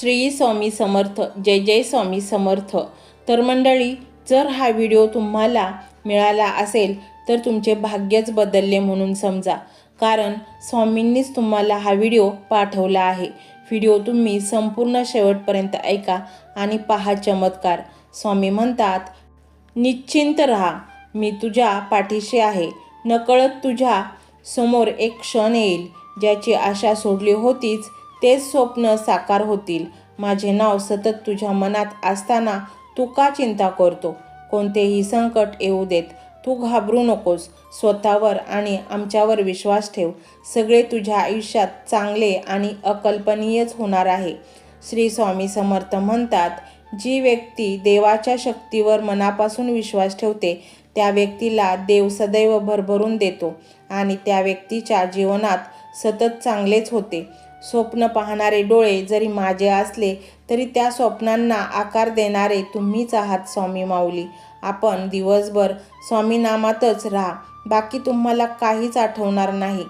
श्री स्वामी समर्थ जय जय स्वामी समर्थ. तर मंडळी जर हा व्हिडिओ तुम्हाला मिळाला असेल तर तुमचे भाग्यच बदलले म्हणून समजा. कारण स्वामींनीच तुम्हाला हा व्हिडिओ पाठवला आहे. व्हिडिओ तुम्ही संपूर्ण शेवटपर्यंत ऐका आणि पहा चमत्कार. स्वामी म्हणतात निश्चिंत राहा मी तुझ्या पाठीशी आहे. नकळत तुझ्या समोर एक क्षण येईल ज्याची आशा सोडली होतीच तेच स्वप्न साकार होतील. माझे नाव सतत तुझ्या मनात असताना तू का चिंता करतो? कोणतेही संकट येऊ देत. तू घाबरू नकोस. स्वतःवर आणि आमच्यावर विश्वास ठेव. सगळे तुझ्या आयुष्यात चांगले आणि अकल्पनीयच होणार आहे. श्री स्वामी समर्थ म्हणतात जी व्यक्ती देवाच्या शक्तीवर मनापासून विश्वास ठेवते त्या व्यक्तीला देव सदैव भरभरून देतो आणि त्या व्यक्तीच्या जीवनात सतत चांगलेच होते. स्वप्न पाहणारे डोळे जरी माझे असले तरी त्या स्वप्नांना आकार देणारे तुम्हीच आहात स्वामी माऊली. आपण दिवसभर स्वामीनामातच राहा. बाकी तुम्हाला काहीच आठवणार नाही.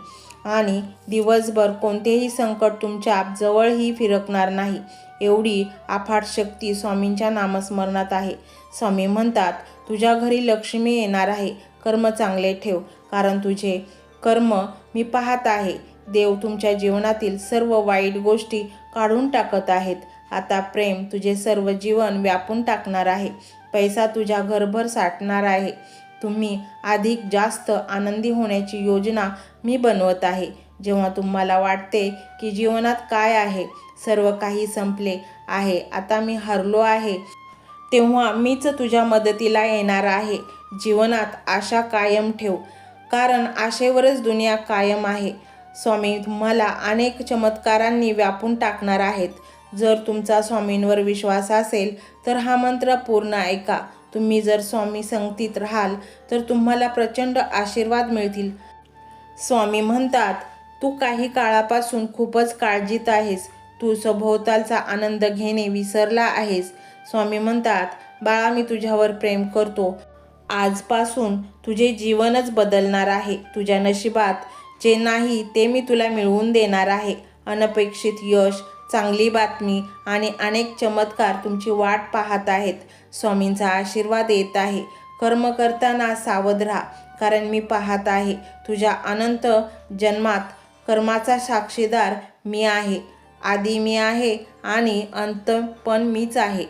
आणि दिवसभर कोणतेही संकट तुमच्या जवळही फिरकणार नाही. एवढी अफाट शक्ती स्वामींच्या नामस्मरणात आहे. स्वामी म्हणतात तुझ्या घरी लक्ष्मी येणार आहे. कर्म चांगले ठेव. कारण तुझे कर्म मी पाहत आहे. देव तुमच्या जीवनातील सर्व वाईट गोष्टी काढून टाकत आहेत. आता प्रेम तुझे सर्व जीवन व्यापून टाकणार आहे. पैसा तुझ्या घरभर साठणार आहे. तुम्ही अधिक जास्त आनंदी होण्याची योजना मी बनवत आहे. जेव्हा तुम्हाला वाटते की जीवनात काय आहे सर्व काही संपले आहे आता मी हरलो आहे तेव्हा मीच तुझ्या मदतीला येणार आहे. जीवनात आशा कायम ठेव. कारण आशेवरच दुनिया कायम आहे. स्वामी तुम्हाला अनेक चमत्कारांनी व्यापून टाकणार आहेत. जर तुमचा स्वामींवर विश्वास असेल तर हा मंत्र पूर्ण ऐका. तुम्ही जर स्वामी संगतीत राहाल तर तुम्हाला प्रचंड आशीर्वाद मिळतील. स्वामी म्हणतात तू काही काळापासून खूपच काळजीत आहेस. तू सभोवतालचा आनंद घेणे विसरला आहेस. स्वामी म्हणतात बाळा मी तुझ्यावर प्रेम करतो. आजपासून तुझे जीवनच बदलणार आहे. तुझ्या नशिबात जे नाही ते मी तुला मिळवून देणार आहे. अनपेक्षित यश चांगली बातमी आणि अनेक चमत्कार तुमची वाट पाहत आहेत. स्वामींचा आशीर्वाद येत आहे. कर्म करताना सावध राहा कारण मी पाहत आहे तुझ्या अनंत जन्मात कर्माचा साक्षीदार मी आहे. आधी मी आहे आणि अंत पण मीच आहे.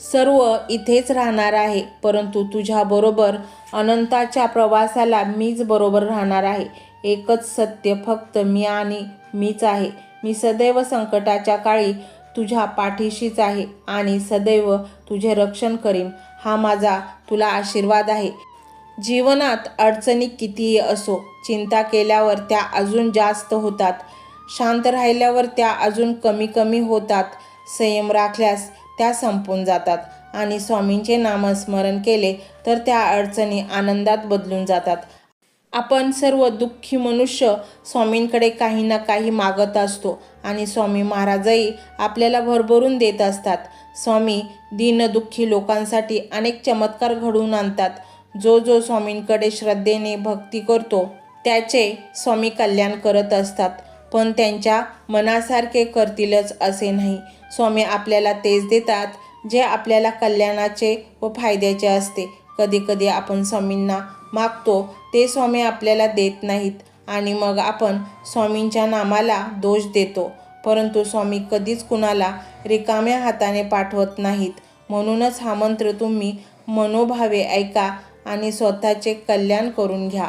सर्व इथेच राहणार आहे परंतु तुझ्याबरोबर अनंताच्या प्रवासाला मीच बरोबर राहणार आहे. एकच सत्य फक्त मी आणि मीच आहे. मी सदैव संकटाच्या काळी तुझ्या पाठीशीच आहे आणि सदैव तुझे रक्षण करीन. हा माझा तुला आशीर्वाद आहे. जीवनात अडचणी कितीही असो चिंता केल्यावर त्या अजून जास्त होतात. शांत राहिल्यावर त्या अजून कमी कमी होतात. संयम राखल्यास त्या संपून जातात. आणि स्वामींचे नामस्मरण केले तर त्या अडचणी आनंदात बदलून जातात. आपण सर्व दुःखी मनुष्य स्वामींकडे काही ना काही मागत असतो. आणि स्वामी महाराजही आपल्याला भरभरून देत असतात. स्वामी दीनदुःखी लोकांसाठी अनेक चमत्कार घडवून आणतात. जो जो स्वामींकडे श्रद्धेने भक्ती करतो त्याचे स्वामी कल्याण करत असतात. पण त्यांच्या मनासारखे करतीलच असे नाही. स्वामी आपल्याला तेच देतात जे आपल्याला कल्याणाचे व फायद्याचे असते. कधीकधी आपण स्वामींना मागतो ते स्वामी आपल्याला देत नाहीत. आणि मग आपण स्वामींच्या नामाला दोष देतो. परंतु स्वामी कधीच कुणाला रिकाम्या हाताने पाठवत नाहीत. म्हणूनच हा मंत्र तुम्ही मनोभावे ऐका आणि स्वतःचे कल्याण करून घ्या.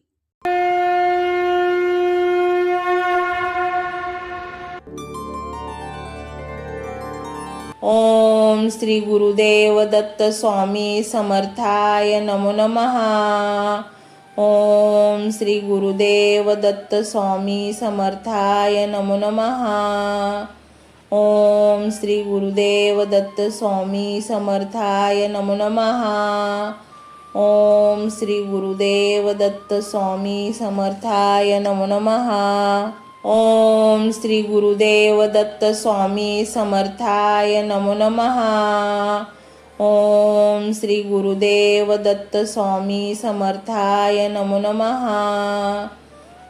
ओम श्री गुरुदेव दत्त स्वामी समर्थाय नमो नमः. ओम श्री गुरुदेव दत्त स्वामी समर्थाय नमो नमः. ओम श्री गुरुदेव दत्त स्वामी समर्थाय नमो नमः. ओम श्री गुरुदेव दत्त स्वामी समर्थाय नमो नमः. ओम श्री गुरुदेव दत्त स्वामी समर्थाय नमो नमः। ओम श्री गुरुदेव दत्त स्वामी समर्थाय नमो नमः।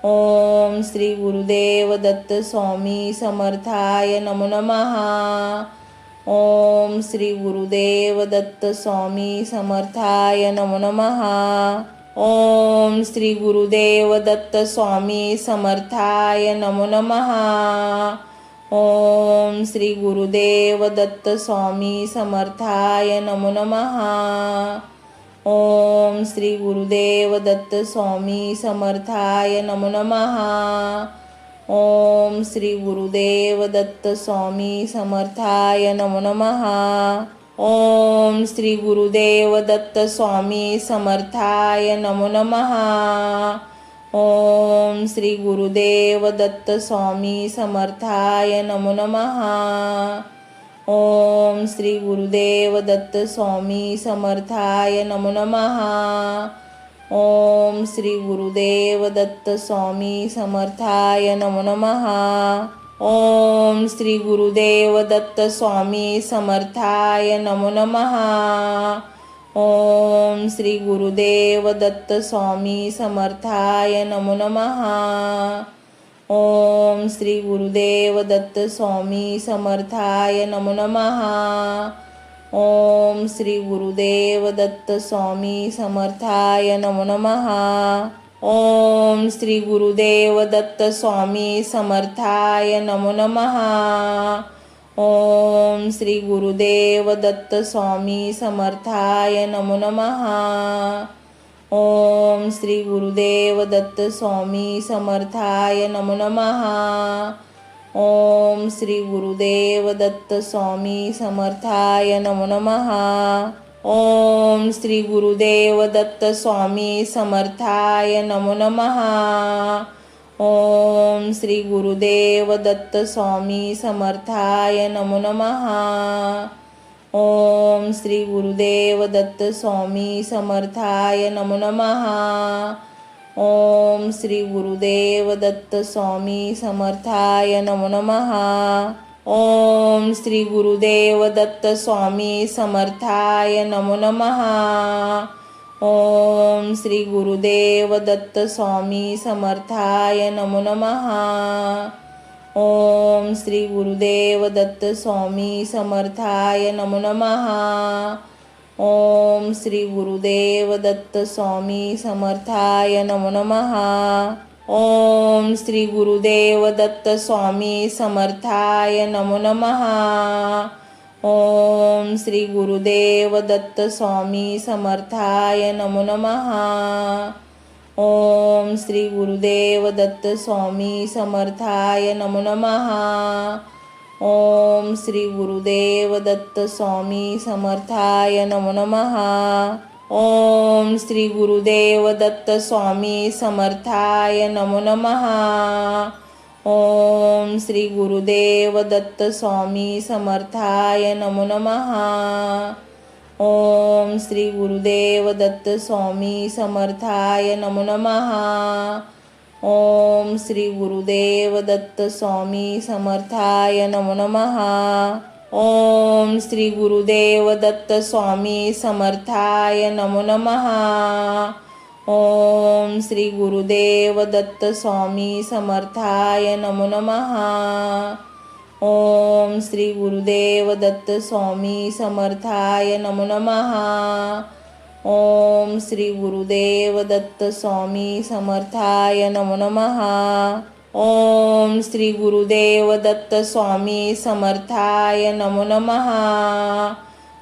ओम श्री गुरुदेव दत्त स्वामी समर्थाय नमो नमः। ओम श्री गुरुदेव दत्त स्वामी समर्थाय नमो नमः। ओम श्री गुरुदेव दत्त स्वामी समर्थाय नमो नमः। ओम श्री गुरुदेव दत्त स्वामी समर्थाय नमो नमः। ओम श्री गुरुदेव दत्त स्वामी समर्थाय नमो नमः। ओम श्री गुरुदेव दत्त स्वामी समर्थाय नमो नमः। ओम श्री गुरुदेव दत्त स्वामी समर्थाय नमो नमः। ओम श्री गुरुदेव दत्त स्वामी समर्थाय नमो नमः। ओम श्री गुरुदेव दत्त स्वामी समर्थाय नमो नमः। ओम श्री गुरुदेव दत्त स्वामी समर्थाय नमो नमः। ओम श्री गुरुदेव दत्त स्वामी समर्थाय नमो नमः। ओम श्री गुरुदेव दत्त स्वामी समर्थाय नमो नमः। ओम श्री गुरुदेव दत्त स्वामी समर्थाय नमो नमः। ओम श्री गुरुदेव दत्त स्वामी समर्थाय नमो नमः। ओम श्री गुरुदेव दत्त स्वामी समर्थाय नमो नमः। ओम श्री गुरुदेव दत्त स्वामी समर्थाय नमो नमः। ओम श्री गुरुदेव दत्त स्वामी समर्थाय नमो नमः। ओम श्री गुरुदेव दत्त स्वामी समर्थाय नमो नमः। ओम श्री गुरुदेव दत्त स्वामी समर्थाय नमो नमः। ओम श्री गुरुदेव दत्त स्वामी समर्थाय नमो नमः। ओम श्री गुरुदेव दत्त स्वामी समर्थाय नमो नमः। ओम श्री गुरुदेव दत्त स्वामी समर्थाय नमो नमः। ओम श्री गुरुदेव दत्त स्वामी समर्थाय नमो नमः। ओम श्री गुरुदेव दत्त स्वामी समर्थाय नमो नमः। ओम श्री गुरुदेव दत्त स्वामी समर्थाय नमो नमः। ओम श्री गुरुदेव दत्त स्वामी समर्थाय नमो नमः। ओम श्री गुरुदेव दत्त स्वामी समर्थाय नमो नमः। ओम श्री गुरुदेव दत्त स्वामी समर्थाय नमो नमः। ओम श्री गुरुदेव दत्त स्वामी समर्थाय नमो नमः। ओम श्री गुरुदेव दत्त स्वामी समर्थाय नमो नमः। ओम श्री गुरुदेव दत्त स्वामी समर्थाय नमो नमः। ओम श्री गुरुदेव दत्त स्वामी समर्थाय नमो नमः। ओम श्री गुरुदेव दत्त स्वामी समर्थाय नमो नमः। ओम श्री गुरुदेव दत्त स्वामी समर्थाय नमो नमः। ओम श्री गुरुदेव दत्त स्वामी समर्थाय नमो नमः. ओम श्री गुरुदेव दत्त स्वामी समर्थाय नमो नमः. ओम श्री गुरुदेव दत्त स्वामी समर्थाय नमो नमः. ओम श्री गुरुदेव दत्त स्वामी समर्थाय नमो नमः. ओम श्री गुरुदेव दत्त स्वामी समर्थाय नमो नमः।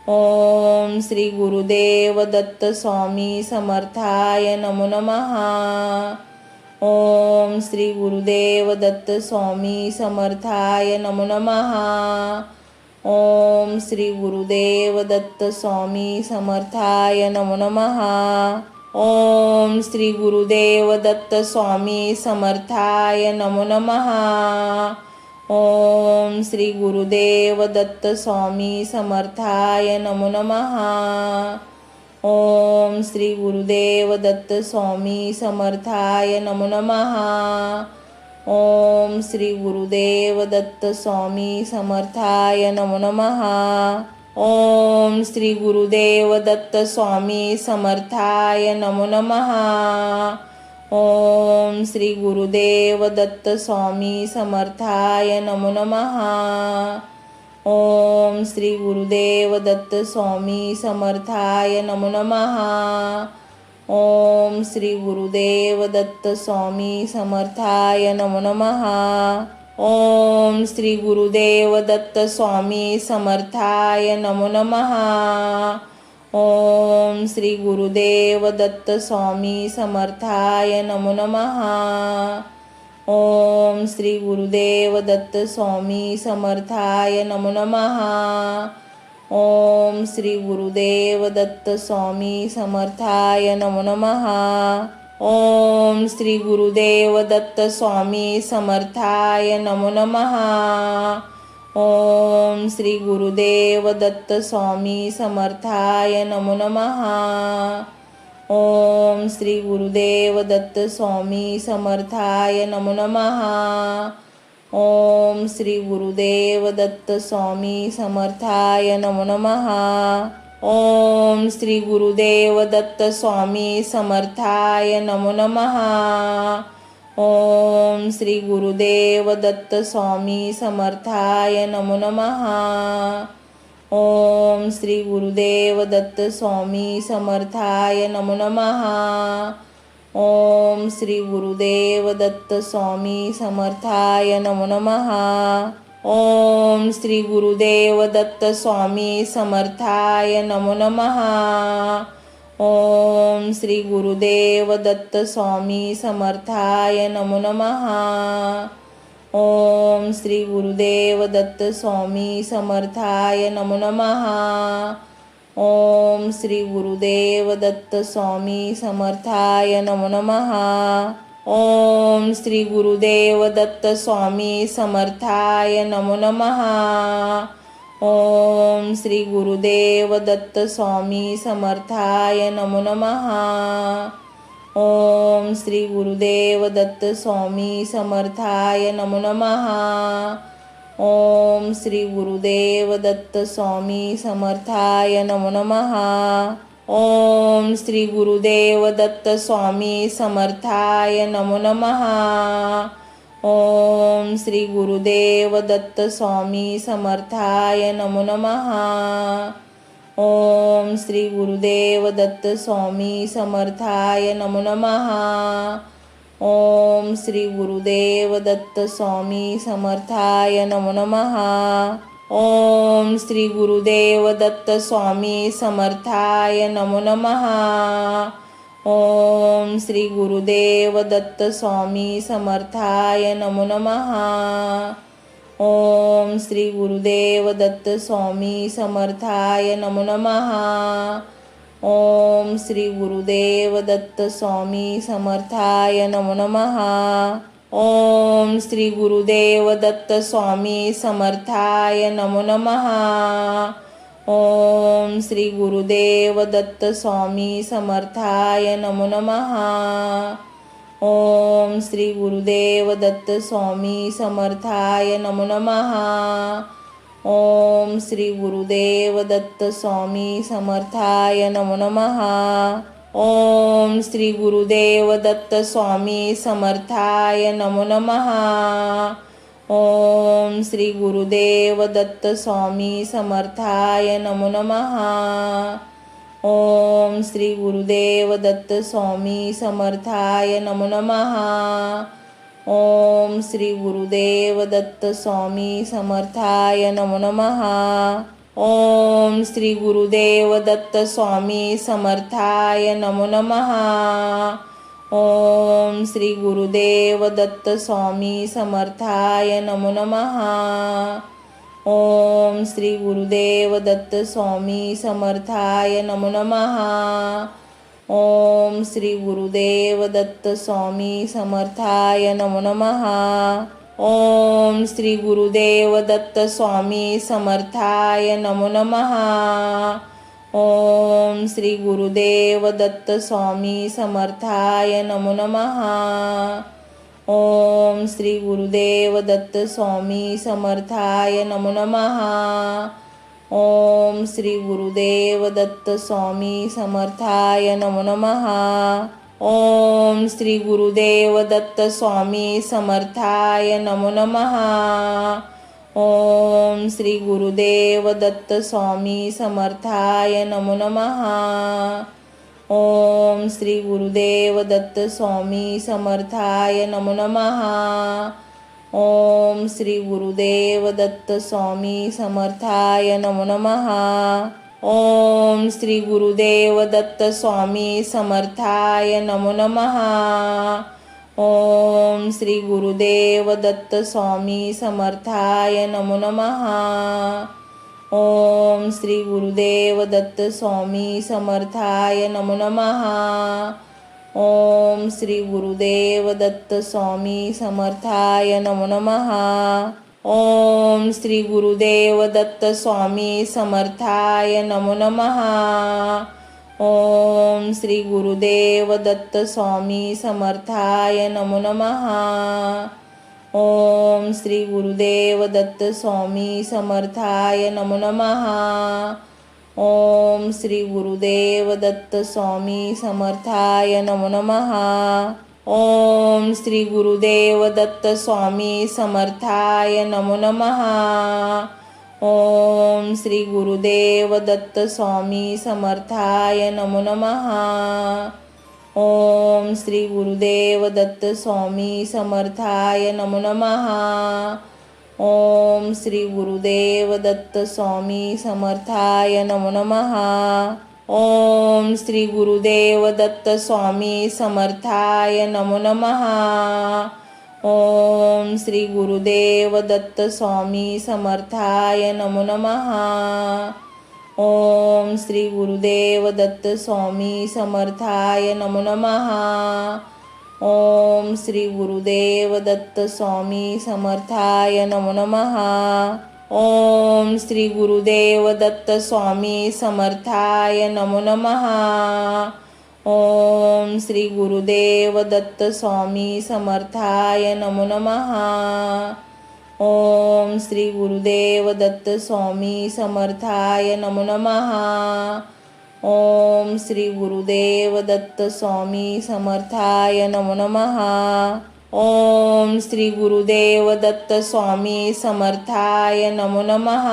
ओम श्री गुरुदेव दत्त स्वामी समर्थाय नमो नमः। ओम श्री गुरुदेव दत्त स्वामी समर्थाय नमो नमः। ओम श्री गुरुदेव दत्त स्वामी समर्थाय नमो नमः। ओम श्री गुरुदेव दत्त स्वामी समर्थाय नमो नमः। ओम श्री गुरुदेव दत्त स्वामी समर्थाय नमो नमः। ओम श्री गुरुदेव दत्त स्वामी समर्थाय नमो नमः। ओम श्री गुरुदेव दत्त स्वामी समर्थाय नमो नमः। ओम श्री गुरुदेव दत्त स्वामी समर्थाय नमो नमः। ओम श्री गुरुदेव दत्त स्वामी समर्थाय नमो नमः। ओम श्री गुरुदेव दत्त स्वामी समर्थाय नमो नमः। ओम श्री गुरुदेव दत्त स्वामी समर्थाय नमो नमः। ओम श्री गुरुदेव दत्त स्वामी समर्थाय नमो नमः। ओम श्री गुरुदेव दत्त स्वामी समर्थाय नमो नमः। ओम श्री गुरुदेव दत्त स्वामी समर्थाय नमो नमः। ओम श्री गुरुदेव दत्त स्वामी समर्थाय नमो नमः। ओम श्री गुरुदेव दत्त स्वामी समर्थाय नमो नमः। ओम श्री गुरुदेव दत्त स्वामी समर्थाय नमो नमः। ओम श्री गुरुदेव दत्त स्वामी समर्थाय नमो नमः। ओम श्री गुरुदेव दत्त स्वामी समर्थाय नमो नमः। ओम श्री गुरुदेव दत्त स्वामी समर्थाय नमो नमः। ओम श्री गुरुदेव दत्त स्वामी समर्थाय नमो नमः। ओम श्री गुरुदेव दत्त स्वामी समर्थाय नमो नमः। ओम श्री गुरुदेव दत्त स्वामी समर्थाय नमो नमः। ओम श्री गुरुदेव दत्त स्वामी समर्थाय नमो नमः। ओम श्री गुरुदेव दत्त स्वामी समर्थाय नमो नमः। ओम श्री गुरुदेव दत्त स्वामी समर्थाय नमो नमः। ओम श्री गुरुदेव दत्त स्वामी समर्थाय नमो नमः। ओम श्री गुरुदेव दत्त स्वामी समर्थाय नमो नमः। ओम श्री गुरुदेव दत्त स्वामी समर्थाय नमो नमः। ओम श्री गुरुदेव दत्त स्वामी समर्थाय नमो नमः। ओम श्री गुरुदेव दत्त स्वामी समर्थाय नमो नमः। ओम श्री गुरुदेव दत्त स्वामी समर्थाय नमो नमः. ओम श्री गुरुदेव दत्त स्वामी समर्थाय नमो नमः. ओम श्री गुरुदेव दत्त स्वामी समर्थाय नमो नमः. ओम श्री गुरुदेव दत्त स्वामी समर्थाय नमो नमः. ओम श्री गुरुदेव दत्त स्वामी समर्थाय नमो नमः। ओम श्री गुरुदेव दत्त स्वामी समर्थाय नमो नमः। ओम श्री गुरुदेव दत्त स्वामी समर्थाय नमो नमः। ओम श्री गुरुदेव दत्त स्वामी समर्थाय नमो नमः। ओम श्री गुरुदेव दत्त स्वामी समर्थाय नमो नमः। ओम श्री गुरुदेव दत्त स्वामी समर्थाय नमो नमः। ओम श्री गुरुदेव दत्त स्वामी समर्थाय नमो नमः। ओम श्री गुरुदेव दत्त स्वामी समर्थाय नमो नमः। ओम श्री गुरुदेव दत्त स्वामी समर्थाय नमो नमः। ओम श्री गुरुदेव दत्त स्वामी समर्थाय नमो नमः। ओम श्री गुरुदेव दत्त स्वामी समर्थाय नमो नमः। ओम श्री गुरुदेव दत्त स्वामी समर्थाय नमो नमः। ओम श्री गुरुदेव दत्त स्वामी समर्थाय नमो नमः। ओम श्री गुरुदेव दत्त स्वामी समर्थाय नमो नमः। ओम श्री गुरुदेव दत्त स्वामी समर्थाय नमो नमः। ओम श्री गुरुदेव दत्त स्वामी समर्थाय नमो नमः। ओम श्री गुरुदेव दत्त स्वामी समर्थाय नमो नमः। ओम श्री गुरुदेव दत्त स्वामी समर्थाय नमो नमः। ओम श्री गुरुदेव दत्त स्वामी समर्थाय नमो नमः। ओम श्री गुरुदेव दत्त स्वामी समर्थाय नमो नमः। ओम श्री गुरुदेव दत्त स्वामी समर्थाय नमो नमः। ओम श्री गुरुदेव दत्त स्वामी समर्थाय नमो नमः। ओम श्री गुरुदेव दत्त स्वामी समर्थाय नमो नमः। ओम श्री गुरुदेव दत्त स्वामी समर्थाय नमो नमः। ओम श्री गुरुदेव दत्त स्वामी समर्थाय नमो नमः। ओम श्री गुरुदेव दत्त स्वामी समर्थाय नमो नमः। ओम श्री गुरुदेव दत्त स्वामी समर्थाय नमो नमः। ओम श्री गुरुदेव दत्त स्वामी समर्थाय नमो नमः। ओम श्री गुरुदेव दत्त स्वामी समर्थाय नमो नमः। ओम श्री गुरुदेव दत्त स्वामी समर्थाय नमो नमः। ओम श्री गुरुदेव दत्त स्वामी समर्थाय नमो नमः। ओम श्री गुरुदेव दत्त स्वामी समर्थाय नमो नमः। ओम श्री गुरुदेव दत्त स्वामी समर्थाय नमो नमः। ओम श्री गुरुदेव दत्त स्वामी समर्थाय नमो नमः। ओम श्री गुरुदेव दत्त स्वामी समर्थाय नमो नमः। ओम श्री गुरुदेव दत्त स्वामी समर्थाय नमो नमः। ओम श्री गुरुदेव दत्त स्वामी समर्थाय नमो नमः। ओम श्री गुरुदेव दत्त स्वामी समर्थाय नमो नमः। ओम श्री गुरुदेव दत्त स्वामी समर्थाय नमो नमः। ओम श्री गुरुदेव दत्त स्वामी समर्थाय नमो नमः। ओम श्री गुरुदेव दत्त स्वामी समर्थाय नमो नमः। ओम श्री गुरुदेव दत्त स्वामी समर्थाय नमो नमः। ओम श्री गुरुदेव दत्त स्वामी समर्थाय नमो नमः। ओम श्री गुरुदेव दत्त स्वामी समर्थाय नमो नमः। ओम श्री गुरुदेव दत्त स्वामी समर्थाय नमो नमः.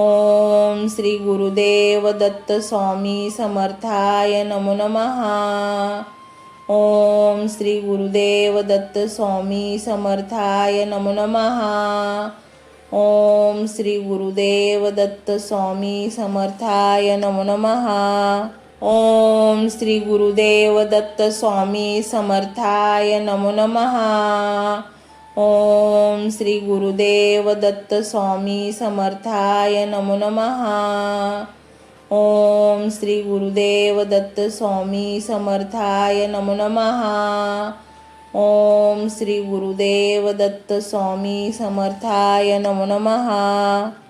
ओम श्री गुरुदेव दत्त स्वामी समर्थाय नमो नमः. ओम श्री गुरुदेव दत्त स्वामी समर्थाय नमो नमः. ओम श्री गुरुदेव दत्त स्वामी समर्थाय नमो नमः. ओम श्री गुरुदेव दत्त स्वामी समर्थाय नमो नमः. ओम श्री गुरुदेव दत्त स्वामी समर्थाय नमो नमः. ओम श्री गुरुदेव दत्त स्वामी समर्थाय नमो नमः. ओम श्री गुरुदेव दत्त स्वामी समर्थाय नमो नमः.